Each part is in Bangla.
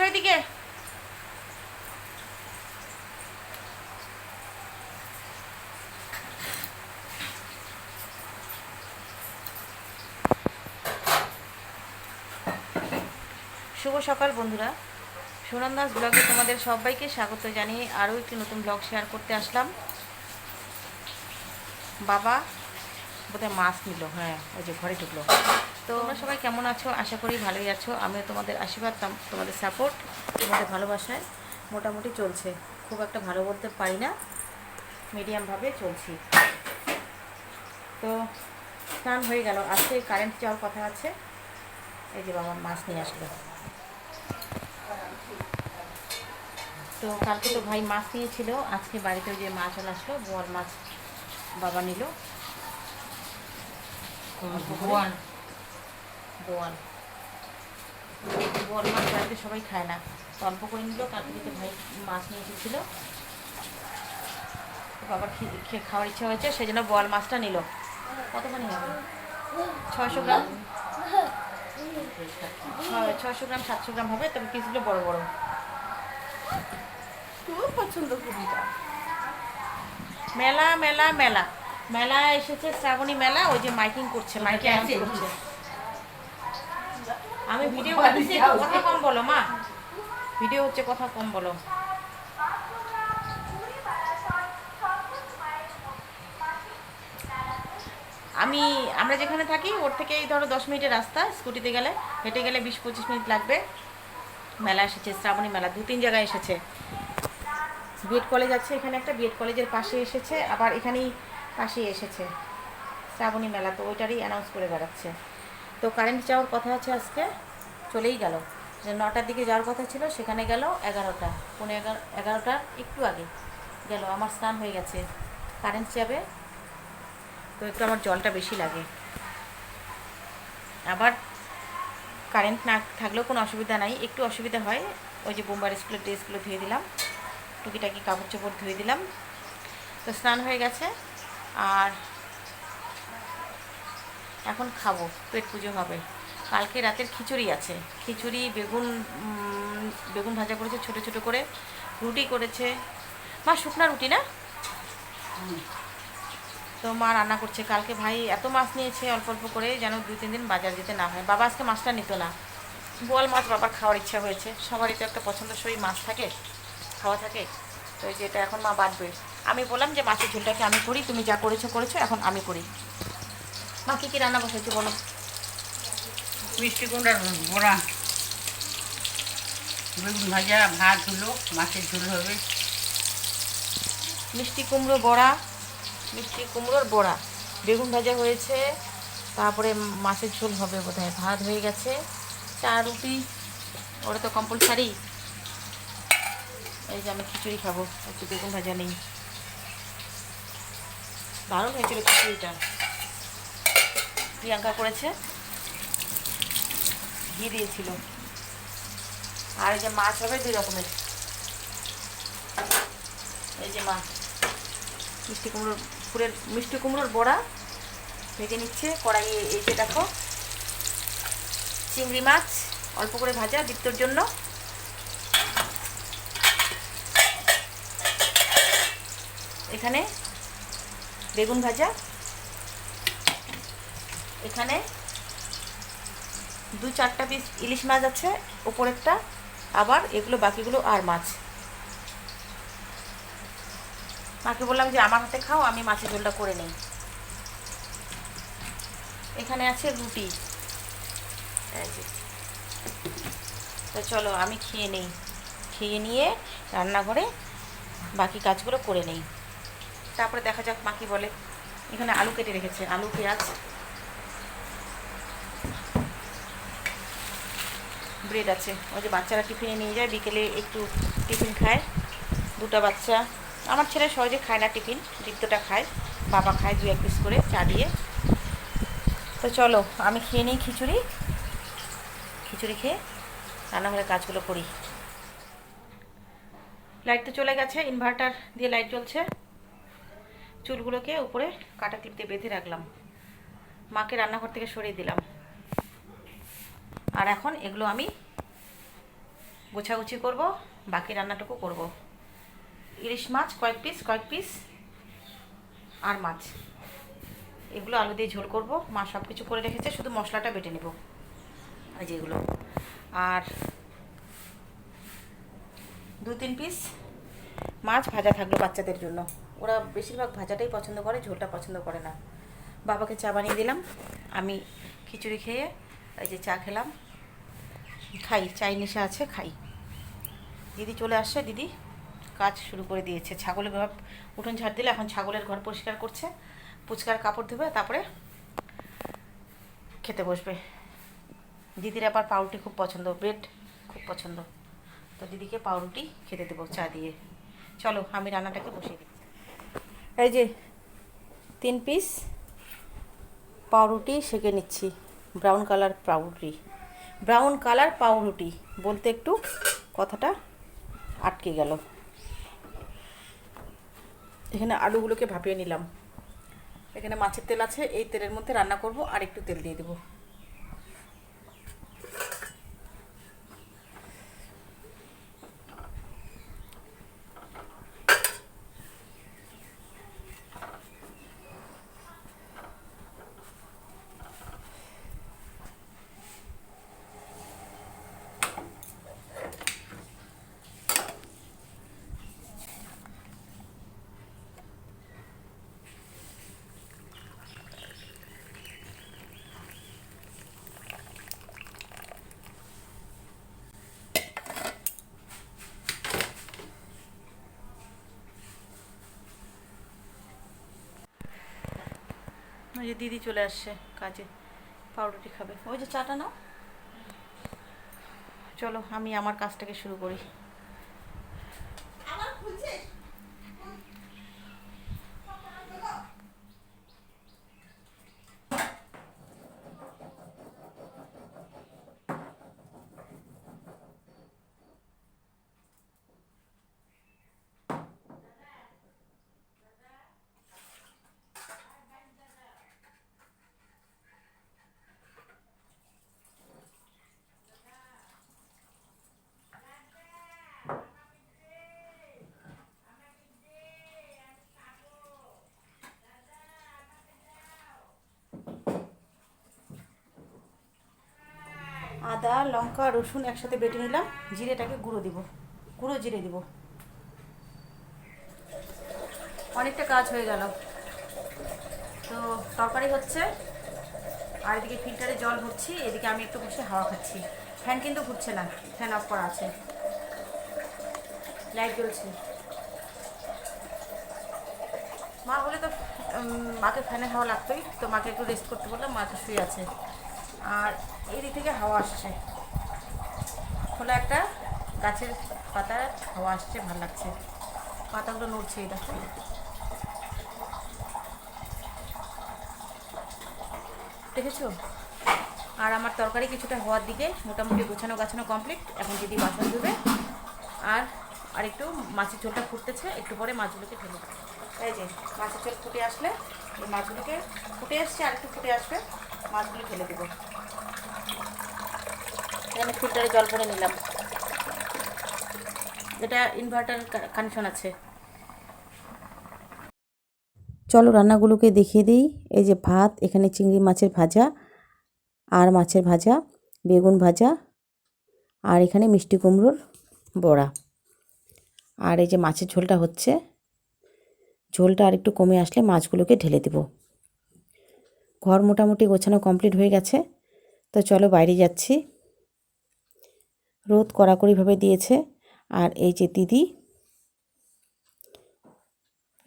আসো এদিকে। শুভ সকাল বন্ধুরা। সুনন্দাস ব্লগে তোমাদের সবাইকে স্বাগত জানিয়ে আরও একটি নতুন ব্লগ শেয়ার করতে আসলাম। বাবা বোধহয় মাছ নিল হ্যাঁ ওই যে ঘরে ঢুকলো। তোমরা সবাই কেমন আছো? আশা করি ভালোই আছো। আমিও তোমাদের আশীর্বাদ, তাম- তোমাদের সাপোর্ট তোমাদের ভালোবাসায় মোটামুটি চলছে। খুব একটা ভালো বলতে পারি না মিডিয়ামভাবে চলছি। তো স্নান হয়ে গেল। আজকে কারেন্ট যাওয়ার কথা আছে। এই যে বাবা মাছ নিয়ে আসলো। তো কালকে তো ভাই মাছ নিয়েছিল। আজকে বাড়িতে ওই যে মাছ আসলো বোয়াল মাছ বাবা নিল। ভগবান বোয়াল বোয়াল মাছ বাড়িতে সবাই খায় না। তো অল্প করে নিল কালকে ভাই মাছ নিয়ে এসেছিল। বাবার খেয়ে খাওয়ার ইচ্ছা হয়েছে সেই জন্য বোয়াল মাছটা নিল। কতখানি হবে? ছয়শো গ্রাম। ছয়- ছয়শো গ্রাম সাতশো গ্রাম হবে তবে পিসগুলো বড় বড়। খুব পছন্দ মেলা মেলা মেলা। মেলা এসেছে শ্রাবণী মেলা ওই যে মাইকিং করছে মাইকিং করছে। আমি ভিডিও করতেছি কথা কম বলো মা। ভিডিও হচ্ছে কথা কম বলো। আমি আমরা যেখানে থাকি ওর থেকে এই ধরো দশ মিনিটের রাস্তা স্কুটিতে গেলে। হেঁটে গেলে বিশ পঁচিশ মিনিট লাগবে। মেলা এসেছে শ্রাবণী মেলা দু তিন জায়গায় এসেছে। বিএড কলেজ আছে এখানে একটা বিএড কলেজের পাশে এসেছে আবার এখানেই পাশেই এসেছে। শ্রাবণী মেলা তো ওইটারই অ্যানাউন্স করে বেড়াচ্ছে। তো কারেন্ট যাওয়ার কথা আছে আজকে, চলেই গেল। যে নটার দিকে যাওয়ার কথা ছিল, সেখানে গেল এগারোটা পনেরো এগারো, এগারোটার একটু আগে গেল, আমার স্নান হয়ে গেছে। কারেন্ট যাবে, তো একটু আমার জলটা বেশি লাগে। আবার কারেন্ট না থাকলেও কোনো অসুবিধা নাই, একটু অসুবিধা হয়, ওই যে বোম্বার স্কুলের ড্রেসগুলো ধুয়ে দিলাম, টুকিটাকি কাপড় চোপড় ধুয়ে দিলাম। তো স্নান হয়ে গেছে, আর এখন খাব, পেট পুজো হবে। কালকে রাতের খিচুড়ি আছে। খিচুড়ি, বেগুন বেগুন ভাজা করেছে, ছোট ছোট করে। রুটি করেছে। মা, শুকনা রুটি না? তো মা রান্না করছে। কালকে ভাই এত মাছ নিয়েছে অল্প অল্প করে, যেন দুই, তিন দিন বাজার যেতে না হয়। বাবা আজকে মাছটা নিত না। বোয়াল মাছ বাবার খাওয়ার ইচ্ছা হয়েছে। সবারই তো একটা পছন্দসই মাছ থাকে, খাওয়া থাকে। তো এই যে এটা এখন মা বাঁধবে। আমি বললাম যে, মাছের ঝোলটাকে আমি করি, তুমি যা করেছ করেছ, এখন আমি করি। মা কী কী রান্না বসেছি বলো? মিষ্টি কুমড়ার বড়া। বেগুন ভাজা ভাত হলো মাছের ঝোল হবে। মিষ্টি কুমড়ো বড়া মিষ্টি কুমড়োর বড়া। বেগুন ভাজা হয়েছে তারপরে মাছের ঝোল হবে বোধহয় ভাত হয়ে গেছে। চা রুটি ওটা তো কম্পালসারি এই যে আমি খিচুড়ি খাব একটু বেগুন ভাজা নেই। দারুণ হয়েছিল খিচুড়িটা। প্রিয়াঙ্কা করেছে। ঘি দিয়েছিল। আর এই যে মাছ হবে দুই রকমের। এই যে মাছ মিষ্টি কুমড়োর ফুলের মিষ্টি কুমড়োর বড়া ভেজে নিচ্ছে। কড়াইয়ে এই যে দেখো। চিংড়ি মাছ অল্প করে ভাজা দীপ্তর জন্য। এখানে বেগুন ভাজা এখানে দু চারটা পিস ইলিশ মাছ আছে, ওপরেরটা আবার এগুলো, বাকিগুলো আর মাছ। মাকে বললাম যে, আমার হাতে খাও, আমি মাছের ঝোলটা করে নিই। এখানে আছে রুটি। তো চলো, আমি খেয়ে নেই। খেয়ে নিয়ে রান্নাঘরে বাকি কাজগুলো করে নেই। তারপরে দেখা যাক মা কি বলে। এখানে আলু কেটে রেখেছে। আলু, পেঁয়াজ। ব্রেড আছে। ওই যে বাচ্চারা টিফিনে নিয়ে যায়, বিকেলে একটু টিফিন খায়। দুটো বাচ্চা। আমার ছেলে সহজে খায় না টিফিন, দীপ্তটা খায়। বাবা খায় দু এক পিস করে চা দিয়ে। তো চলো, আমি খেয়ে নিই খিচুড়ি। খিচুড়ি খেয়ে রান্নাঘরের কাজগুলো করি। লাইট তো চলে গেছে ইনভার্টার দিয়ে লাইট জ্বলছে। চুলগুলোকে উপরে কাটা ক্লিপ দিয়ে বেঁধে রাখলাম। মাকে রান্নাঘর থেকে সরিয়ে দিলাম। আর এখন এগুলো আমি গোছাগুছি করব, বাকি রান্নাটুকু করব। ইলিশ মাছ, কয়েক পিস কয়েক পিস আর মাছ। এগুলো আলু দিয়ে ঝোল করব, মা সব কিছু করে রেখেছে, শুধু মশলাটা বেটে নেব। এই যে এগুলো। আর দু তিন পিস মাছ ভাজা থাকল বাচ্চাদের জন্য। ওরা বেশিরভাগ ভাজাটাই পছন্দ করে, ঝোলটা পছন্দ করে না। বাবাকে চা বানিয়ে দিলাম। আমি খিচুড়ি খেয়ে এই যে চা খেলাম। খাই, চাই নেশা আছে, খাই। দিদি চলে আসছে, দিদি কাজ শুরু করে দিয়েছে। ছাগলের ঘর উঠোন ঝাড় দিলে এখন ছাগলের ঘর পরিষ্কার করছে, পুচকার কাপড় ধুবে, তারপরে খেতে বসবে। দিদির আবার পাউরুটি খুব পছন্দ, ব্রেড খুব পছন্দ। তো দিদিকে পাউরুটি খেতে দেবো চা দিয়ে। চলো, আমি রান্নাটাকে বসিয়ে দিই। এই যে তিন পিস পাউরুটি সেঁকে নিচ্ছি ব্রাউন কালার পাউরুটি। ব্রাউন কালার পাউরুটি। বলতে একটু কথাটা আটকে গেল। এখানে আলুগুলোকে ভাপিয়ে নিলাম। এখানে মাছের তেল আছে, এই তেলের মধ্যে রান্না করব আর একটু তেল দিয়ে দেবো। ওই যে দিদি চলে আসছে কাজে, পাউরুটি খাবে। ওই যে চাটা নাও। চলো, আমি আমার কাজটাকে শুরু করি। আদা, লঙ্কা, রসুন একসাথে বেটে নিলাম। জিরেটাকে গুঁড়ো দিব। গুঁড়ো জিরে দিব। অনেকটা কাজ হয়ে গেল। তো তরকারি হচ্ছে। আর এদিকে ফিল্টারে জল ভরছি। এদিকে আমি একটু বসে হাওয়া খাচ্ছি। ফ্যান কিন্তু ঘুরছে না। ফ্যান অফ করা আছে। লাইট জ্বলছে। মা বলে তো মাকে ফ্যানে হাওয়া লাগতোই। তো মাকে একটু রেস্ট করতে বললাম। মা তো শুয়ে আছে। আর এই দিক থেকে হাওয়া আসছে। খোলা একটা গাছের পাতার হাওয়া আসছে, ভালো লাগছে। পাতাগুলো নড়ছে দেখো। দেখেছ? আর আমার তরকারি কিছুটা হওয়ার দিকে মোটামুটি গোছানো গাছানো কমপ্লিট এখন দিদি বাসন ধুবে আর আর একটু মাছের ঝোলটা ফুটতেছে, একটু পরে মাছগুলোকে ফেলে দেবো। এই যে, মাছের ঝোল ফুটে আসলে মাছগুলোকে ফুটে আসছে আর একটু ফুটে আসবে, মাছগুলো ফেলে দেবো। এখানে ফিল্টারে জল ভরে নিলাম। এটা ইনভার্টার কানেকশন আছে। চলো রান্নাগুলোকে দেখিয়ে দিই। এই যে ভাত, এখানে চিংড়ি মাছের ভাজা আর মাছের ভাজা, বেগুন ভাজা আর এখানে মিষ্টি কুমড়োর বড়া। আর এই যে মাছের ঝোলটা হচ্ছে, ঝোলটা আর একটু কমে আসলে মাছগুলোকে ঢেলে দেব। ঘর মোটামুটি গোছানো কমপ্লিট হয়ে গেছে। তো চলো বাইরে যাচ্ছি। রোদ কড়াকড়িভাবে দিয়েছে। আর এই যে দিদি,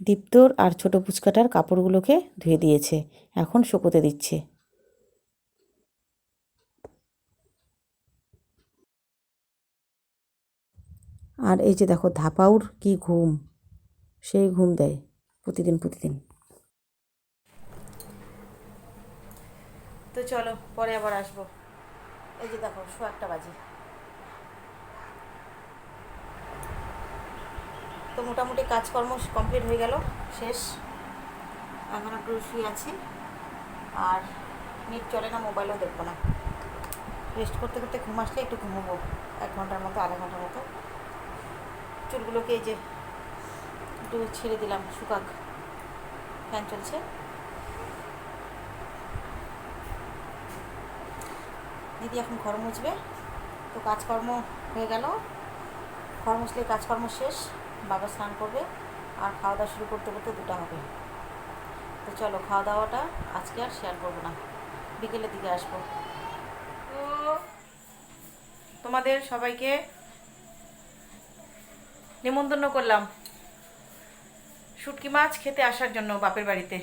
দীপ্তর আর ছোট পুচকাটার কাপড়গুলোকে ধুয়ে দিয়েছে। এখন শুকোতে দিচ্ছে। আর এই যে দেখো ধাপাউর কি ঘুম, সেই ঘুম দেয় প্রতিদিন প্রতিদিন। তো চলো, পরে আবার আসব। এই যে দেখো, শো একটা বাজে। তো মোটামুটি কাজকর্ম কমপ্লিট হয়ে গেল, শেষ। এখন একটু শুয়ে আছি। আর নেট চলে না, মোবাইলও দেখব না। রেস্ট করতে করতে ঘুম আসলে একটু ঘুমোবো, এক ঘণ্টার মতো, আধা ঘণ্টার মতো। চুলগুলোকে এই যে একটু ছেড়ে দিলাম, শুকাক। ফ্যান চলছে। দিদি এখন ঘর মুছবে। তো কাজকর্ম হয়ে গেল। ঘর মুছলে কাজকর্ম শেষ। বাবা স্নান করবে আর খাওয়া দাওয়া শুরু করতে করতে দুটা হবে। তো চলো খাওয়া দাওয়াটা আজকে আর শেয়ার করব না। বিকেলের দিকে আসব। তো তোমাদের সবাইকে নিমন্ত্রণ করলাম শুটকি মাছ খেতে আসার জন্য বাপের বাড়িতে।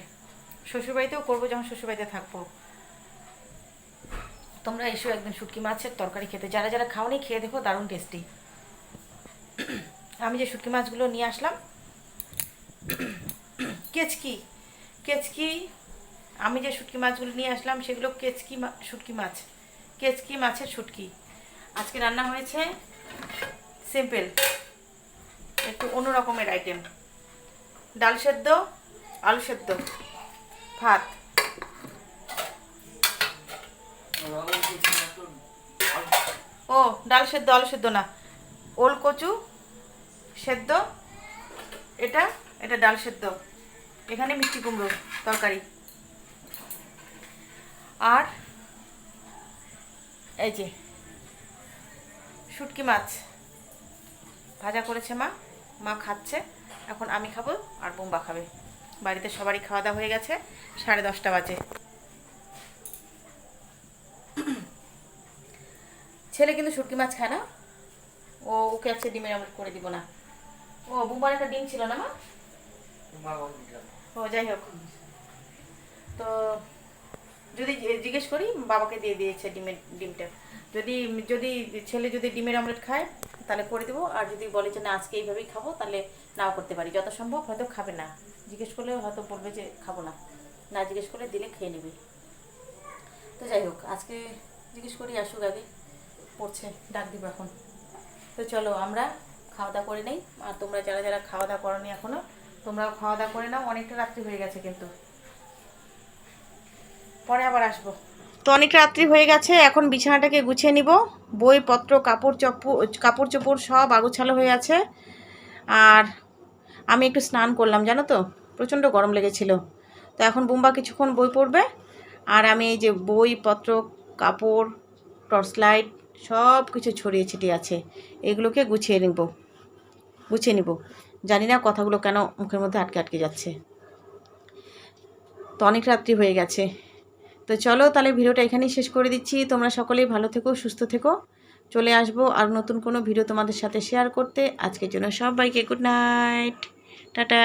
শ্বশুরবাড়িতেও করব, যখন শ্বশুরবাড়িতে থাকব। তোমরা এসো একদিন শুটকি মাছের তরকারি খেতে। যারা যারা খাওনি, খেয়ে দেখো, দারুণ টেস্টি আমি যে শুটকি মাছগুলো নিয়ে আসলাম, কেচকি কেচকি, আমি যে শুটকি মাছগুলো নিয়ে আসলাম সেগুলো কেচকি শুটকি মাছ, কেচকি মাছের শুটকি। আজকে রান্না হয়েছে সিম্পল, একটু অন্য রকমের আইটেম ডাল সেদ্ধ, আলু সেদ্ধ, ভাত। ও, ডাল সেদ্ধ, আলু সেদ্ধ না, ওল কচু সেদ্ধ, এটা এটা ডাল সেদ্ধ। এখানে মিষ্টি কুমড়ো তরকারি। আর এই যে, শুটকি মাছ। ভাজা করেছে মা মা খাচ্ছে। এখন আমি খাব আর বোম্বা খাবে। বাড়িতে সবারই খাওয়া দাওয়া হয়ে গেছে, সাড়ে দশটা বাজে। ছেলে কিন্তু শুটকি মাছ খায় না। ও, ওকে আজকে ডিমের আমলেট করে দিব না। ও বুম্বার একটা ডিম ছিল না মা? ও যাই হোক। তো যদি জিজ্ঞেস করি বাবাকে দিয়ে দিয়েছে ডিমের ডিমটা। যদি যদি ছেলে যদি ডিমের আমলেট খায় তাহলে করে দেবো। আর যদি বলে যে না আজকে এইভাবেই খাব তাহলে নাও করতে পারি। যত সম্ভব হয়তো খাবে না। জিজ্ঞেস করলে হয়তো বলবে যে খাব না। না জিজ্ঞেস করলে দিলে খেয়ে নেবে। তো যাই হোক আজকে জিজ্ঞেস করি আসুক আগে। পড়ছে ডাক দিব এখন। তো চলো আমরা খাওয়া দাওয়া করে নেই। আর তোমরা যারা যারা খাওয়া দাওয়া করো নি এখনও, তোমরাও খাওয়া দাওয়া করে নাও। অনেকটা রাত্রি হয়ে গেছে কিন্তু। পরে আবার আসব। তো অনেক রাত্রি হয়ে গেছে। এখন বিছানাটাকে গুছিয়ে নিব। বইপত্র, কাপড় চপ্পড় কাপড় চোপড় সব আগুছালো হয়ে আছে। আর আমি একটু স্নান করলাম, জানো তো? প্রচণ্ড গরম লেগেছিল। তো এখন বুম্বা কিছুক্ষণ বই পড়বে। আর আমি এই যে বইপত্র, কাপড়, টর্চ লাইট সব কিছু ছড়িয়ে ছিটিয়ে আছে। এগুলোকে গুছিয়ে নিব। গুছিয়ে নিব। জানি না কথাগুলো কেন মুখের মধ্যে আটকে আটকে যাচ্ছে। তো অনেক রাত্রি হয়ে গেছে। তো চলো তাহলে ভিডিওটা এখানেই শেষ করে দিচ্ছি। তোমরা সকলেই ভালো থেকো, সুস্থ থেকো। চলে আসব আর নতুন কোনো ভিডিও তোমাদের সাথে শেয়ার করতে। আজকের জন্য সবাইকে গুড নাইট। টাটা।